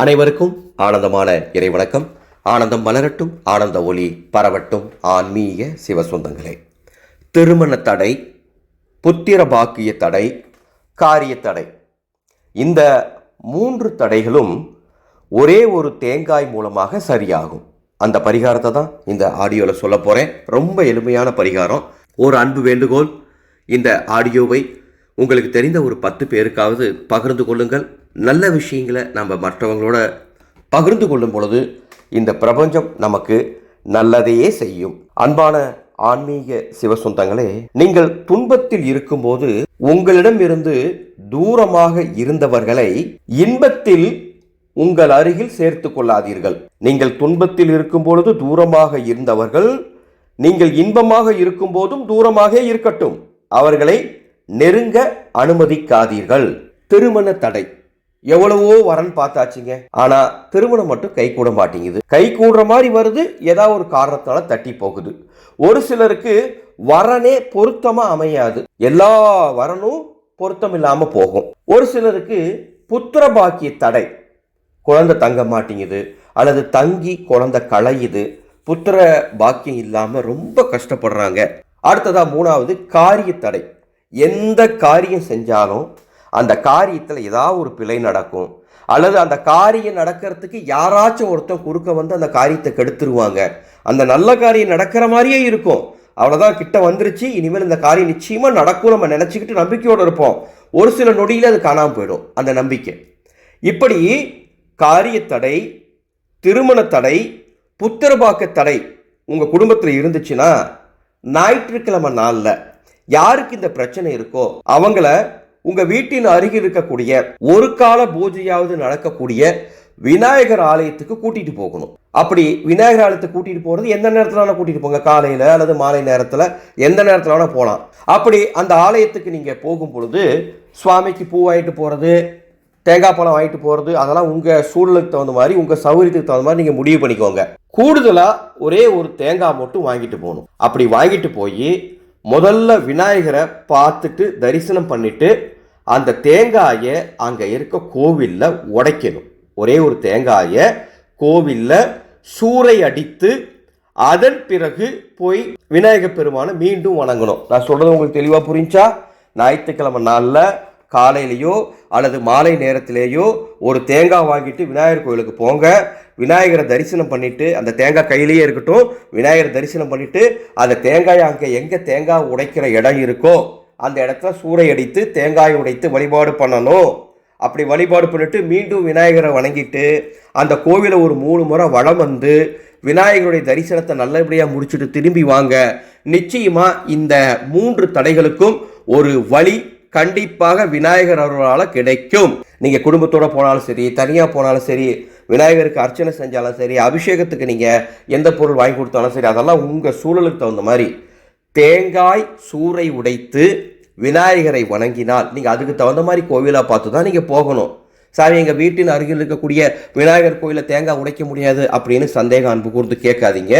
அனைவருக்கும் ஆனந்தமான இறைவணக்கம் ஆனந்தம் மலரட்டும் ஆனந்த ஒளி பரவட்டும். ஆன்மீக சிவசொந்தங்களே திருமண தடை புத்திர பாக்கிய தடை காரிய தடை. இந்த மூன்று தடைகளும் ஒரே ஒரு தேங்காய் மூலமாக சரியாகும். அந்த பரிகாரத்தை தான் இந்த ஆடியோவில் சொல்ல போகிறேன் ரொம்ப எளிமையான பரிகாரம். ஒரு அன்பு வேண்டுகோள். இந்த ஆடியோவை உங்களுக்கு தெரிந்த ஒரு பத்து பேருக்காவது பகிர்ந்து கொள்ளுங்கள். நல்ல விஷயங்களை நம்ம மற்றவங்களோட பகிர்ந்து கொள்ளும் பொழுது இந்த பிரபஞ்சம் நமக்கு நல்லதையே செய்யும். அன்பான ஆன்மீக சிவசொந்தங்களே நீங்கள் துன்பத்தில் இருக்கும்போது உங்களிடம் இருந்து தூரமாக இருந்தவர்களை இன்பத்தில் உங்கள் அருகில் சேர்த்து கொள்ளாதீர்கள். நீங்கள் துன்பத்தில் இருக்கும் பொழுது தூரமாக இருந்தவர்கள் நீங்கள் இன்பமாக இருக்கும் போதும் தூரமாக இருக்கட்டும். அவர்களை நெருங்க அனுமதிக்காதீர்கள். திருமண தடை. எவ்வளவோ வரன் பார்த்தாச்சுங்க. ஆனா திருமணம் மட்டும் கை கூட மாட்டேங்குது. கை கூடுற மாதிரி வருது ஏதாவது ஒரு காரணத்தால தட்டி போகுது. ஒரு சிலருக்கு வரனே பொருத்தமா அமையாது. எல்லா வரனும் பொருத்தம் இல்லாம போகும். ஒரு சிலருக்கு புத்திர பாக்கிய தடை. குழந்தை தங்க மாட்டேங்குது அல்லது தங்கி குழந்தை களையுது. புத்திர பாக்கியம் இல்லாம ரொம்ப கஷ்டப்படுறாங்க. அடுத்ததா மூணாவது காரிய தடை. எந்த காரியம் செஞ்சாலும் அந்த காரியத்தில் ஏதாவது ஒரு பிழை நடக்கும். அல்லது அந்த காரியம் நடக்கிறதுக்கு யாராச்சும் ஒருத்தன் குறுக்க வந்து அந்த காரியத்தை கெடுத்துருவாங்க. அந்த நல்ல காரியம் நடக்கிற மாதிரியே இருக்கும். அவ்வளோதான் கிட்ட வந்துருச்சு இனிமேல் இந்த காரியம் நிச்சயமாக நடக்கும் நம்ம நினச்சிக்கிட்டு நம்பிக்கையோடு இருப்போம். ஒரு சில நொடியில் அது காணாமல் போயிடும் அந்த நம்பிக்கை. இப்படி காரிய தடை திருமண தடை புத்திரபாக்க தடை உங்கள் குடும்பத்தில் இருந்துச்சுன்னா ஞாயிற்றுக்கிழமை நாளில் யாருக்கு இந்த பிரச்சனை இருக்கோ அவங்கள உங்க வீட்டின் அருகில் இருக்கக்கூடிய ஒரு கால பூஜையாவது நடக்கக்கூடிய விநாயகர் ஆலயத்துக்கு கூட்டிட்டு போகணும். அப்படி விநாயகர் ஆலயத்துக்கு கூட்டிட்டு போறது எந்த நேரத்துல வேணா கூட்டிட்டு போங்க? காலையில அல்லது மாலை நேரத்துல எந்த நேரத்துல வேணால் போகலாம் அப்படி அந்த ஆலயத்துக்கு நீங்க போகும் பொழுது சுவாமிக்கு பூ வாங்கிட்டு போறது தேங்காய் பழம் வாங்கிட்டு போகிறது அதெல்லாம் உங்கள் சூழலுக்கு தகுந்த மாதிரி உங்கள் சௌகரியத்துக்கு தகுந்த மாதிரி நீங்கள் முடிவு பண்ணிக்கோங்க. கூடுதலாக ஒரே ஒரு தேங்காய் மட்டும் வாங்கிட்டு போகணும். அப்படி வாங்கிட்டு போய் முதல்ல விநாயகரை பார்த்துட்டு தரிசனம் பண்ணிவிட்டு அந்த தேங்காயை அங்கே இருக்க கோவிலில் உடைக்கணும். ஒரே ஒரு தேங்காயை கோவிலில் சூறை அடித்து அதன் பிறகு போய் விநாயகர் பெருமானை மீண்டும் வணங்கணும். நான் சொல்கிறது உங்களுக்கு தெளிவாக புரிஞ்சா? ஞாயிற்றுக்கிழமை நாளில் காலையிலேயோ அல்லது மாலை நேரத்திலேயோ ஒரு தேங்காய் வாங்கிட்டு விநாயகர் கோயிலுக்கு போங்க. விநாயகரை தரிசனம் பண்ணிவிட்டு அந்த தேங்காய் கையிலேயே இருக்கட்டும். விநாயகரை தரிசனம் பண்ணிவிட்டு அந்த தேங்காயை அங்கே எங்கே தேங்காய் உடைக்கிற இடம் இருக்கோ அந்த இடத்துல சூறை அடித்து தேங்காய் உடைத்து வழிபாடு பண்ணணும். அப்படி வழிபாடு பண்ணிட்டு மீண்டும் விநாயகரை வணங்கிட்டு அந்த கோவிலை ஒரு மூணு முறை வளம் வந்து விநாயகருடைய தரிசனத்தை நல்லபடியாக முடிச்சுட்டு திரும்பி வாங்க. நிச்சயமாக இந்த மூன்று தடைகளுக்கும் ஒரு வழி கண்டிப்பாக விநாயகர் அவர்களால் கிடைக்கும். நீங்கள் குடும்பத்தோடு போனாலும் சரி தனியாக போனாலும் சரி விநாயகருக்கு அர்ச்சனை செஞ்சாலும் சரி அபிஷேகத்துக்கு நீங்கள் எந்த பொருள் வாங்கி கொடுத்தாலும் சரி அதெல்லாம் உங்கள் சூழலுக்கு தகுந்த மாதிரி தேங்காய் சூறை உடைத்து விநாயகரை வணங்கினால் நீங்கள் அதுக்கு தகுந்த மாதிரி கோவிலாக பார்த்து தான் நீங்கள் போகணும். சார் எங்கள் வீட்டின் அருகில் இருக்கக்கூடிய விநாயகர் கோயிலில் தேங்காய் உடைக்க முடியாது அப்படின்னு சந்தேகம் அன்பு கூர்ந்து கேட்காதீங்க.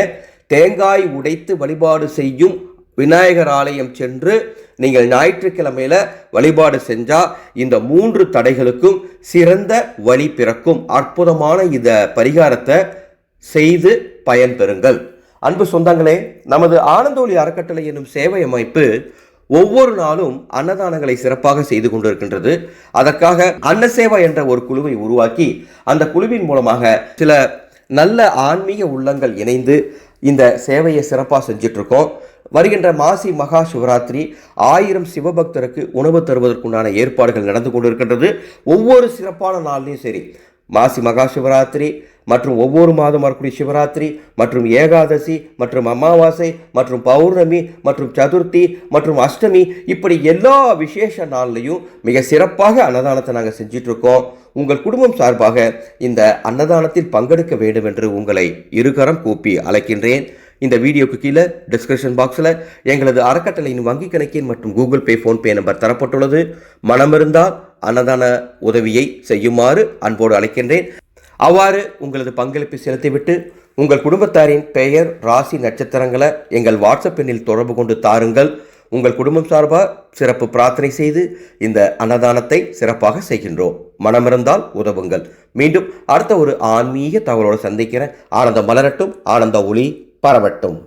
தேங்காய் உடைத்து வழிபாடு செய்யும் விநாயகர் ஆலயம் சென்று நீங்கள் ஞாயிற்றுக்கிழமையில வழிபாடு செஞ்சால் இந்த மூன்று தடைகளுக்கும் சிறந்த வழி பிறக்கும். அற்புதமான இந்த பரிகாரத்தை செய்து பயன்பெறுங்கள் அன்பு சொந்தங்களே நமது ஆனந்தோலி அறக்கட்டளை என்னும் சேவை அமைப்பு ஒவ்வொரு நாளும் அன்னதானங்களை சிறப்பாக செய்து கொண்டிருக்கின்றது. அதற்காக அன்னசேவா என்ற ஒரு குழுவை உருவாக்கி அந்த குழுவின் மூலமாக சில நல்ல ஆன்மீக உள்ளங்கள் இணைந்து இந்த சேவையை சிறப்பாக செஞ்சுட்டு இருக்கோம் வருகின்ற மாசி மகா சிவராத்திரி ஆயிரம் சிவபக்தருக்கு உணவு தருவதற்குண்டான ஏற்பாடுகள் நடந்து கொண்டிருக்கின்றது. ஒவ்வொரு சிறப்பான நாள்லையும் சரி. மாசி மகா சிவராத்திரி மற்றும் ஒவ்வொரு மாதம் வரக்கூடிய சிவராத்திரி மற்றும் ஏகாதசி மற்றும் அமாவாசை மற்றும் பௌர்ணமி மற்றும் சதுர்த்தி மற்றும் அஷ்டமி இப்படி எல்லா விசேஷ நாள்லையும் மிக சிறப்பாக அன்னதானத்தை நாங்கள் செஞ்சிட்ருக்கோம். உங்கள் குடும்பம் சார்பாக இந்த அன்னதானத்தில் பங்கெடுக்க வேண்டும் என்று உங்களை இருகரம் கூப்பி அழைக்கின்றேன். இந்த வீடியோக்கு கீழே டிஸ்கிரிப்ஷன் பாக்ஸில் எங்களது அறக்கட்டளையின் வங்கிக் கணக்கின் மற்றும் கூகுள் பே ஃபோன்பே நம்பர் தரப்பட்டுள்ளது. மனமிருந்தால் அன்னதான உதவியை செய்யுமாறு அன்போடு அழைக்கின்றேன். அவ்வாறு உங்களது பங்களிப்பை செலுத்திவிட்டு உங்கள் குடும்பத்தாரின் பெயர் ராசி நட்சத்திரங்களை எங்கள் வாட்ஸ்அப் எண்ணில் தொடர்பு கொண்டு தாருங்கள். உங்கள் குடும்பம் சார்பாக சிறப்பு பிரார்த்தனை செய்து இந்த அன்னதானத்தை சிறப்பாக செய்கின்றோம். மனமிருந்தால் உதவுங்கள். மீண்டும் அடுத்த ஒரு ஆன்மீக தகவலோடு சந்திக்கிறேன். ஆனந்தம் மலரட்டும் ஆனந்த ஒளி. பரவட்டும்